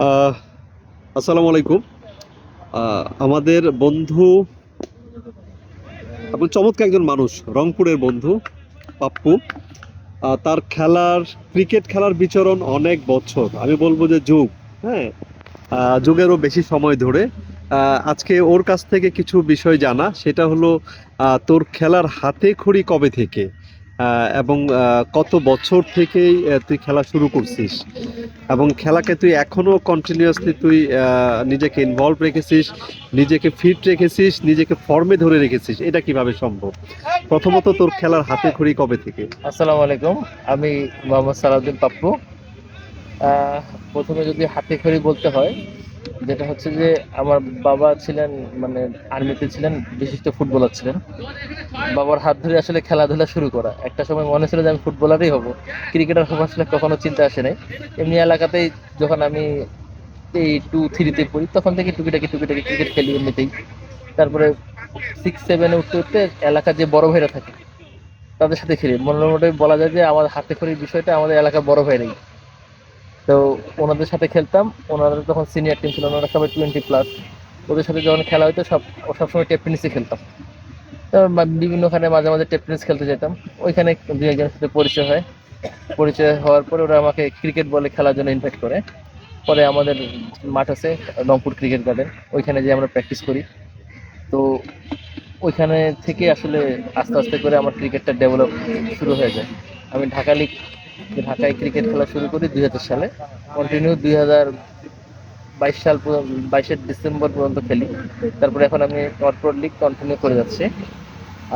আসসালামু আলাইকুম। আমাদের বন্ধু এবং চমৎকার একজন মানুষ, রংপুরের বন্ধু, পাপ্পু। তার খেলার, ক্রিকেট খেলার বিচরণ অনেক বছর, আমি বলব যে যুগ হ্যাঁ? যুগেরও বেশি সময় ধরে। আজকে ওর কাছ থেকে কিছু বিষয় জানা, সেটা হলো তোর খেলার হাতে খড়ি কবে থেকে? এবং কত বছর থেকেই তুই খেলা শুরু করছিস? এবং খেলাকে তুই এখনও কন্টিনিউয়াসলি তুই নিজেকে ইনভলভ রেখেছিস, নিজেকে ফিট রেখেছিস, নিজেকে ফর্মে ধরে রেখেছিস, এটা কীভাবে সম্ভব? প্রথমত তোর খেলার হাতে খড়ি কবে থেকে? আসসালামু আলাইকুম, আমি মোহাম্মদ সালাউদ্দিন পাপ্পু। প্রথমে যদি হাতে খড়ি বলতে হয় যেটা হচ্ছে যে আমার বাবা ছিলেন মানে আর্মিতে ছিলেন, বিশিষ্ট ফুটবলার ছিলেন। বাবার হাত ধরে আসলে খেলাধুলা শুরু করা। একটা সময় মনে ছিল যে আমি ফুটবলারই হব। ক্রিকেটার হব আসলে কখনো চিন্তা আসে নাই। এমনি এলাকাতেই যখন আমি এই টু থ্রিতে পড়ি, তখন থেকে টুকিটাকি টুকিটাকি ক্রিকেট খেলি এমনিতেই। তারপরে সিক্স সেভেনে উঠতে উঠতে এলাকার যে বড় ভাইরা থাকে, তাদের সাথে খেলি। মোটামুটি বলা যায় যে আমার হাতে খড়ির বিষয়টা আমাদের এলাকার বড় ভাইরাই। তো ওনাদের সাথে খেলতাম। ওনাদের তখন সিনিয়র টিম ছিল, ওনারা সবাই টোয়েন্টি প্লাস ওদের সাথে যখন খেলা হতো সব সবসময় টেপ খেলতাম। তো বিভিন্নখানে মাঝে মাঝে টেপ টেনিস খেলতে যেতাম। ওইখানে দু একজনের সাথে পরিচয় হয়। পরিচয় হওয়ার পরে ওরা আমাকে ক্রিকেট বলে খেলার জন্য ইনভাইট করে। পরে আমাদের মাঠ আছে, রংপুর ক্রিকেট গার্ডেন ওইখানে যে আমরা প্র্যাকটিস করি। তো ওইখানে থেকে আসলে আস্তে আস্তে করে আমার ক্রিকেটটা ডেভেলপ শুরু হয়ে যায়। আমি ঢাকা লিগ ঢাকায় ক্রিকেট খেলা শুরু করি দুই হাজার সালে। কন্টিনিউ দুই বাইশ সাল বাইশের ডিসেম্বর পর্যন্ত খেলি। তারপরে এখন আমি কর্পোরেট লিগ কন্টিনিউ করে যাচ্ছি।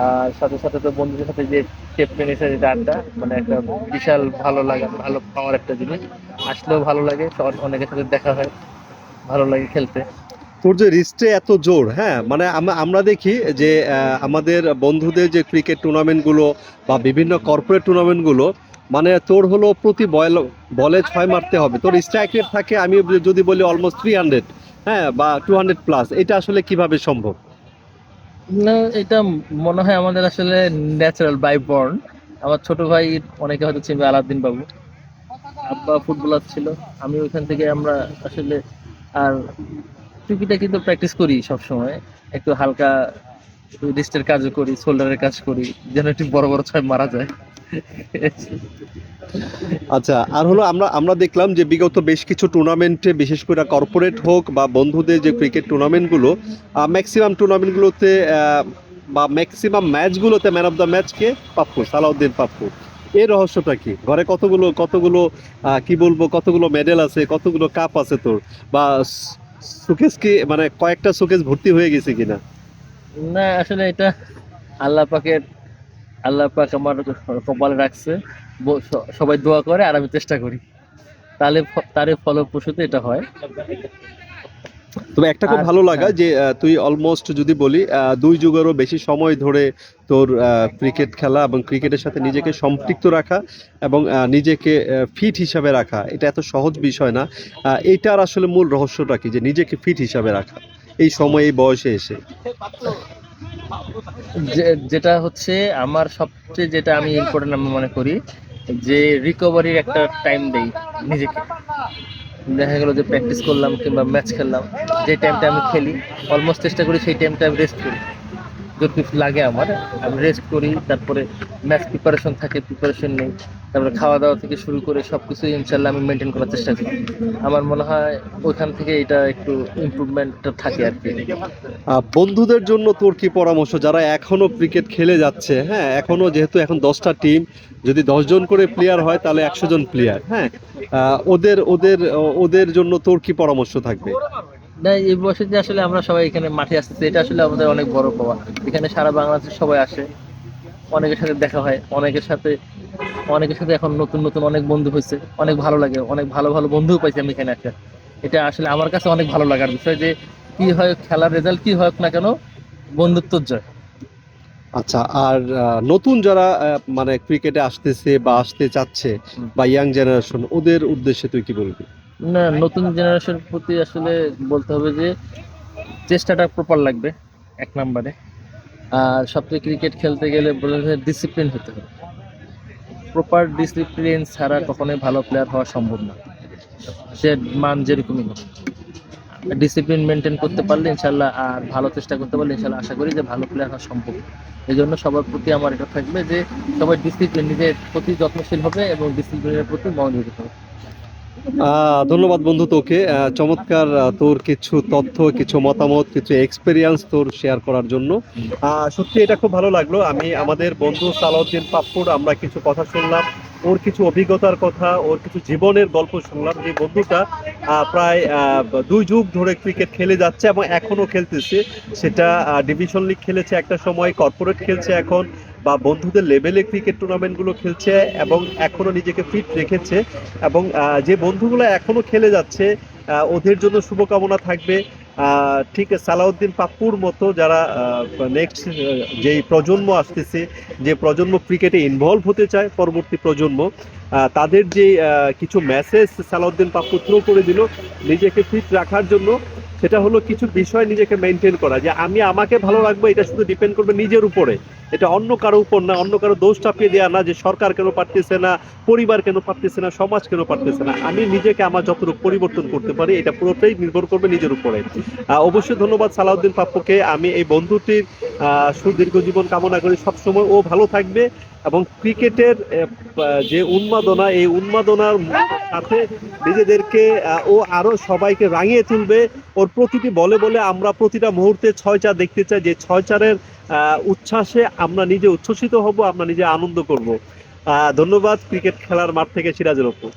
আর সাথে সাথে তো বন্ধুদের সাথে যে টেপ টেনিসের যে আড্ডা মানে একটা বিশাল ভালো লাগা, ভালো পাওয়ার একটা জিনিস। আসলেও ভালো লাগে অনেকের সাথে দেখা হয়, ভালো লাগে খেলতে। তোর যে রিস্টে এত জোর হ্যাঁ? মানে আমরা দেখি যে আমাদের বন্ধুদের যে ক্রিকেট টুর্নামেন্টগুলো বা বিভিন্ন কর্পোরেট টুর্নামেন্টগুলো মানে তোর হলো প্রতি বল বলে ছয় মারতে হবে। তোর স্ট্রাইক রেট থাকে আমি যদি বলি অলমোস্ট থ্রি হান্ড্রেড হ্যাঁ বা টু হান্ড্রেড প্লাস এটা আসলে কীভাবে সম্ভব? না, এটা মনে হয় আমাদের আসলে ন্যাচারাল বাই বর্ন আমার ছোট ভাই, অনেকে হয়তো চিনবে, আলাউদ্দিন বাবু। আব্বা ফুটবলার ছিল। আমি ওইখান থেকে আমরা আসলে আর টুকিটা কিন্তু প্র্যাকটিস করি সব সময় একটু হালকা রিস্টের কাজও করি শোল্ডারের কাজ করি, যেন একটু বড় বড় ছয় মারা যায়। আচ্ছা আর হলো আমরা আমরা দেখলাম যে বিগত বেশ কিছু টুর্নামেন্টে, বিশেষ করে কর্পোরেট হোক বা বন্ধুদের যে ক্রিকেট টুর্নামেন্টগুলো ম্যাক্সিমাম টুর্নামেন্টগুলোতে বা ম্যাক্সিমাম ম্যাচগুলোতে ম্যান অফ দ্য ম্যাচকে পাপ্পু, সালাউদ্দিন পাপ্পু। এর রহস্যটা কি? ঘরে কতগুলো কতগুলো কি বলব, কতগুলো মেডেল আছে, কতগুলো কাপ আছে তোর? বা সুকেস কি মানে কয়েকটা সুকেস ভর্তি হয়ে গেছে কিনা? না, আসলে এটা আল্লাহ পাকের আল্লাহ পাক আমার কপালে রাখছে। সবাই দোয়া করে আর আমি চেষ্টা করি। তাহলে তারে ফলপ্রসূতে এটা হয়। তবে একটা খুব ভালো লাগা যে তুই অলমোস্ট যদি বলি দুই যুগেরও বেশি সময় ধরে তোর ক্রিকেট খেলা এবং ক্রিকেটের সাথে নিজেকে সম্পৃক্ত রাখা এবং নিজেকে ফিট হিসাবে রাখা এটা এত সহজ বিষয় না। এইটার আসলে মূল রহস্যটা কি? যে নিজেকে ফিট হিসাবে রাখা এই সময় এই বয়সে এসে। যেটা হচ্ছে আমার সবচেয়ে যেটা আমি ইম্পর্টেন্ট আমি মনে করি, যে রিকভারির একটা টাইম দেই নিজেকে। দেখা গেলো যে প্র্যাকটিস করলাম কিংবা ম্যাচ খেললাম, যে টাইমটা আমি খেলি অলমোস্ট চেষ্টা করি সেই টাইমটা আমি রেস্ট করি। যদি লাগে আমার, আমি রেস্ট করি, তারপরে ম্যাচ প্রিপারেশন থাকে প্রিপারেশন নেই, তারপরে খাওয়া দাওয়া থেকে শুরু করে সব কিছু ইনশাল্লাহ আমি মেনটেন করার চেষ্টা করি। আমার মনে হয় ওইখান থেকে এটা একটু ইমপ্রুভমেন্টটা থাকে আর কি। বন্ধুদের জন্য তোর কি পরামর্শ? যারা এখনও ক্রিকেট খেলে যাচ্ছে হ্যাঁ এখনও যেহেতু এখন দশটা টিম যদি দশজন করে প্লেয়ার হয়, তাহলে একশো জন প্লেয়ার হ্যাঁ। ওদের ওদের ওদের জন্য তোর কি পরামর্শ থাকবে? না এই বয়সে যে আসলে আমরা সবাই এখানে মাঠে আসতেছি এটা আসলে আমাদের অনেক বড় পাওয়া। এখানে সারা বাংলাদেশের সবাই আসে অনেকের সাথে দেখা হয় অনেকের সাথে অনেকের সাথে এখন নতুন নতুন অনেক বন্ধু হয়েছে অনেক ভালো লাগে অনেক ভালো ভালো বন্ধুও পাইছি আমি এখানে একটা। এটা আসলে আমার কাছে অনেক ভালো লাগার বিষয় যে কি হয় খেলার রেজাল্ট কি হোক না কেন বন্ধুত্বর জয়। আচ্ছা আর নতুন যারা মানে ক্রিকেটে আসতেছে বা আসতে চাচ্ছে বা ইয়াং জেনারেশন ওদের উদ্দেশ্যে তুই কি বলবি? না, নতুন জেনারেশন প্রতি আসলে বলতে হবে যে চেষ্টাটা প্রপার লাগবে এক নম্বরে আর সবচেয়ে ক্রিকেট খেলতে গেলে বলে ডিসিপ্লিন হতে হবে। প্রপার ডিসিপ্লিন ছাড়া কখনোই ভালো প্লেয়ার হওয়া সম্ভব না। সে মান যেরকমই হোক। ডিসিপ্লিন মেনটেন করতে পারলে ইনশাল্লাহ আর ভালো চেষ্টা করতে পারলে ইনশাল্লাহ আশা করি যে ভালো প্লেয়ার হওয়া সম্ভব। এই জন্য সবার প্রতি আমার এটা থাকবে যে সবাই ডিসিপ্লিন নিজের প্রতি যত্নশীল হবে এবং ডিসিপ্লিনের প্রতি মনোযোগী হবে। ধন্যবাদ বন্ধু তোকে। চমৎকার তোর কিছু তথ্য, কিছু মতামত, কিছু এক্সপেরিয়েন্স তোর শেয়ার করার জন্য। সত্যি এটা খুব ভালো লাগল। আমি, আমাদের বন্ধু সালাউদ্দিন পাপ্পুর, আমরা কিছু কথা শুনলাম। ওর কিছু অভিজ্ঞতার কথা, ওর কিছু জীবনের গল্প শুনলাম যে বন্ধুটা প্রায় দুই যুগ ধরে ক্রিকেট খেলে যাচ্ছে এবং এখনও খেলতেছে। সেটা ডিভিশন লিগ খেলেছে একটা সময় কর্পোরেট খেলছে এখন বা বন্ধুদের লেভেলে ক্রিকেট টুর্নামেন্টগুলো খেলছে এবং এখনও নিজেকে ফিট রেখেছে এবং যে বন্ধুগুলো এখনও খেলে যাচ্ছে ওদের জন্য শুভকামনা থাকবে। ঠিক সালাউদ্দিন পাপ্পুর মতো যারা নেক্সট যেই প্রজন্ম আসতেছে, যে প্রজন্ম ক্রিকেটে ইনভলভ হতে চায়, পরবর্তী প্রজন্ম তাদের যে কিছু মেসেজ সালাউদ্দিন পাপ্পু থ্রো করে দিল, নিজেকে ফিট রাখার জন্য, সেটা হলো কিছু বিষয় নিজেকে মেনটেন করা, যে আমি আমাকে ভালো রাখব, এটা শুধু ডিপেন্ড করবে নিজের উপরে। এটা অন্য কারও উপর না, অন্য কারও দোষ চাপিয়ে দেওয়া না যে সরকার কেন পারতেছে না, পরিবার কেন পারতেছে না, সমাজ কেন পারতেছে না। আমি নিজেকে আমার যতটুকু পরিবর্তন করতে পারি, এটা পুরোটাই নির্ভর করবে নিজের উপরে। অবশ্যই ধন্যবাদ সালাউদ্দিন পাপ্পুকে। আমি এই বন্ধুটির সুদীর্ঘ জীবন কামনা করি সবসময়। ও ভালো থাকবে এবং ক্রিকেটের যে উন্মাদনা, এই উন্মাদনার সাথে নিজেদেরকে ও আরও সবাইকে রাঙিয়ে তুলবে। ওর প্রতিটি বলে বলে আমরা প্রতিটা মুহূর্তে ছয় চার দেখতে চাই, যে ছয় চারের উচ্ছ্বাসে আমরা নিজে উচ্ছ্বসিত হব, আমরা নিজে আনন্দ করব। ধন্যবাদ, ক্রিকেট খেলার মাঠ থেকে সিরাজের ওপর।